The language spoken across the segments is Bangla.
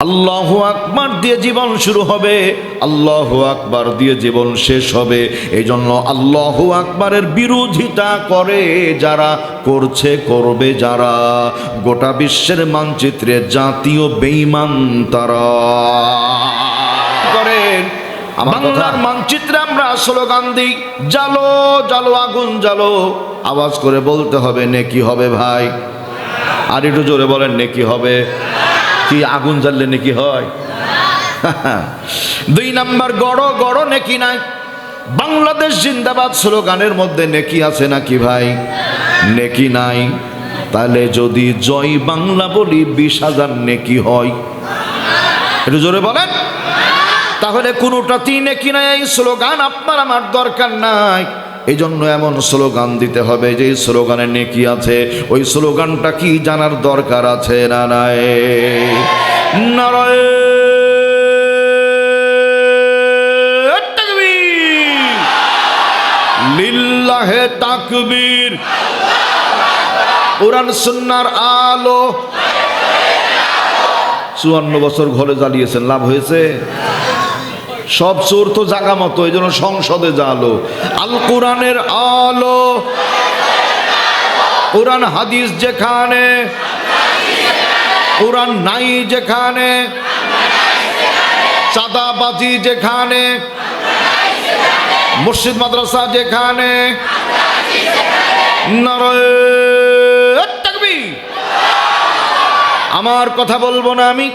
আল্লাহ আকবার দিয়ে জীবন শুরু হবে আল্লাহ আকবার দিয়ে জীবন শেষ হবে। এই জন্য আল্লাহ আকবারের বিরোধিতা করে যারা করছে করবে যারা। গোটা বিশ্বের মানচিত্রে জাতীয় বেইমান তারা। করেন বাংলার মানচিত্রে আমরা স্লোগান দিই জালো জালো আগুন জালো। আওয়াজ করে বলতে হবে নেকি হবে ভাই? আর একটু জোরে বলেন নেকি হবে? কি আগুন জ্বাললে নাকি হয়? দুই নাম্বার, গড় গড় নেকি নাই? বাংলাদেশ জিন্দাবাদ স্লোগানের মধ্যে নেকি আছে নাকি ভাই? নেকি নাই? তাহলে যদি জয় বাংলা বলি বিশ হাজার নেকি হয়? জোরে বলেন। তাহলে কোনোটাতেই নেকি নাই? এই স্লোগান আপনার, আমার দরকার নাই। এই জন্য এমন স্লোগান দিতে হবে যে স্লোগানে নেকি আছে। ওই স্লোগানটা কি জানার দরকার আছে না নাই। লিল্লাহে তাকবীর। কোরআন, সুন্নার আলো। চুয়ান্ন বছর ঘরে জ্বালিয়েছেন। লাভ হয়েছে? সব চোর তো জাগা মতো, এই জন্য সংসদে জালো। আল কোরআনের আলো। কোরআন হাদিস যেখানে, কোরআন নাই যেখানে, চাঁদাবাজি যেখানে, মসজিদ মাদ্রাসা যেখানে আমার কথা বলব না আমি,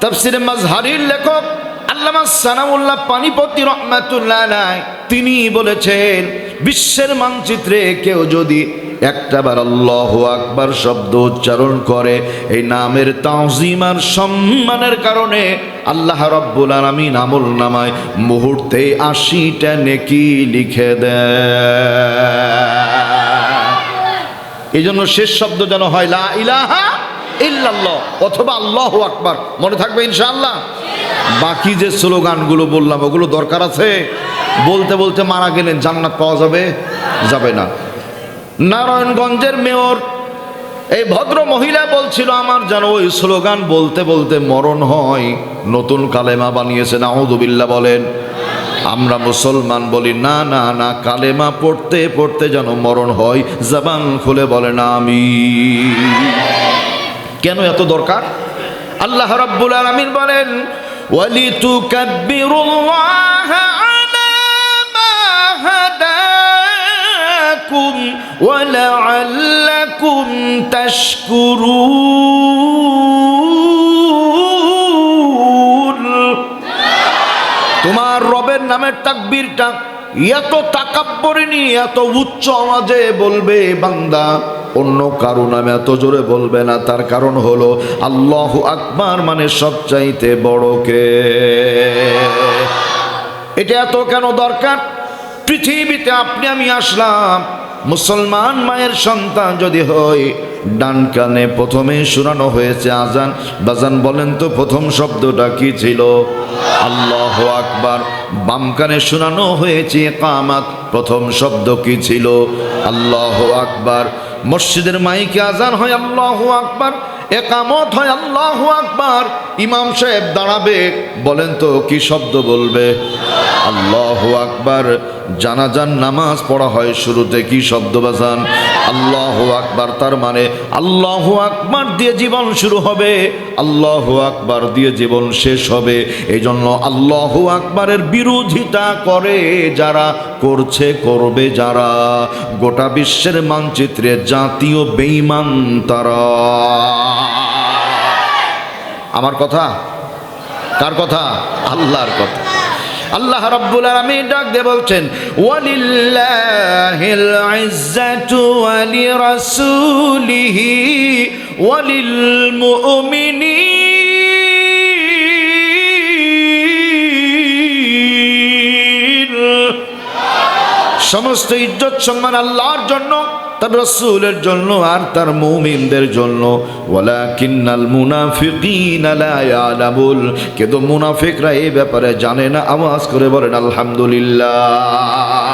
তাফসিরে মাজহারির লেখক আল্লামা সানাউল্লাহ পানিপতি রহমাতুল্লাহ তিনি বলেছেন, বিশ্বের মানচিত্রে কেউ যদি একটাবার আল্লাহ আকবার শব্দ উচ্চারণ করে, এই নামের তাজিম আর সম্মানের কারণে আল্লাহ রব্বুল আলামিন আমল নামায় মুহূর্তে আশিটা নেকি লিখে দেয়। এই জন্য শেষ শব্দ যেন হয়, লা ইলাহা ইল্লাল্লাহ অথবা আল্লাহু আকবার। মনে থাকবে ইনশাআল্লাহ? বাকি যে স্লোগানগুলো বললাম, ওগুলো দরকার আছে? বলতে বলতে মারা গেলেন, জান্নাত পাওয়া যাবে? যাবে না। নারায়ণগঞ্জের মেয়র, এই ভদ্র মহিলা বলছিল, আমার যেন ওই স্লোগান বলতে বলতে মরণ হয়। নতুন কালেমা বানিয়েছে নাউদুবিল্লাহ বলেন। আমরা মুসলমান বলি, না না না, কালেমা পড়তে পড়তে যেন মরণ হয়। জবান খুলে বলে না আমি কেন এত দরকার? আল্লাহ রাব্বুল আলামিন বলেন ওয়ালিতুকাব্বিরুল্লাহ আলা মা হাদাকুম ওয়ালাআল্লাকুম তাশকুরুন তোমার রবের নামের তাকবীরটা, এত তাকাব্বরে নিয়ে, এত উচ্চ আওয়াজে বলবে বান্দা। অন্য কারও নামে এত জোরে বলবে না, তার কারণ হলো আল্লাহ আকবার মানে সবচাইতে বড় কে? এটা এত কেন দরকার? পৃথিবীতে আপনি, আমি আসলাম, মুসলমান মায়ের সন্তান যদি হয় ডান কানে প্রথমে শোনানো হয়েছে আজান, বাজান বলেন তো প্রথম শব্দটা কি ছিল? আল্লাহ আকবার। বাম কানে শোনানো হয়েছে কামাত প্রথম শব্দ কি ছিল? আল্লাহ আকবার। মসজিদের মাইকে আজান হয় আল্লাহ আকবার। একামত হয় আল্লাহ আকবার। ইমাম সাহেব দাঁড়াবে, বলেন তো, কি শব্দ বলবে? আল্লাহ আকবার। জানাজান নামাজ পড়া হয় শুরুতে, কি শব্দ বাজান? আল্লাহ আকবার, তার মানে আল্লাহ আকবার দিয়ে জীবন শুরু হবে। আল্লাহ আকবার দিয়ে জীবন শেষ হবে। এই জন্য আল্লাহ আকবারের বিরোধিতা করে যারা, করছে, করবে যারা। গোটা বিশ্বের মানচিত্রে জাতীয় বেইমান তারা। আমার কথা? কার কথা? আল্লাহর কথা। আল্লাহ রাব্বুল আলামিন ডাক দিয়ে বলছেন, ওয়ালিল্লাহিল ইজ্জাতু ওয়ালি রাসূলিহি ওয়ালিল মুমিনিন। সমস্ত ইজ্জত সম্মান আল্লাহর জন্য। তার রসুলের জন্য আর তার মুমিনদের জন্য। ওলা কিন্নাল মুনাফিকিন লা ইয়ালামুল কিন্তু মুনাফিকরা এই ব্যাপারে জানে না, আওয়াজ করে বলেন, আলহামদুলিল্লাহ।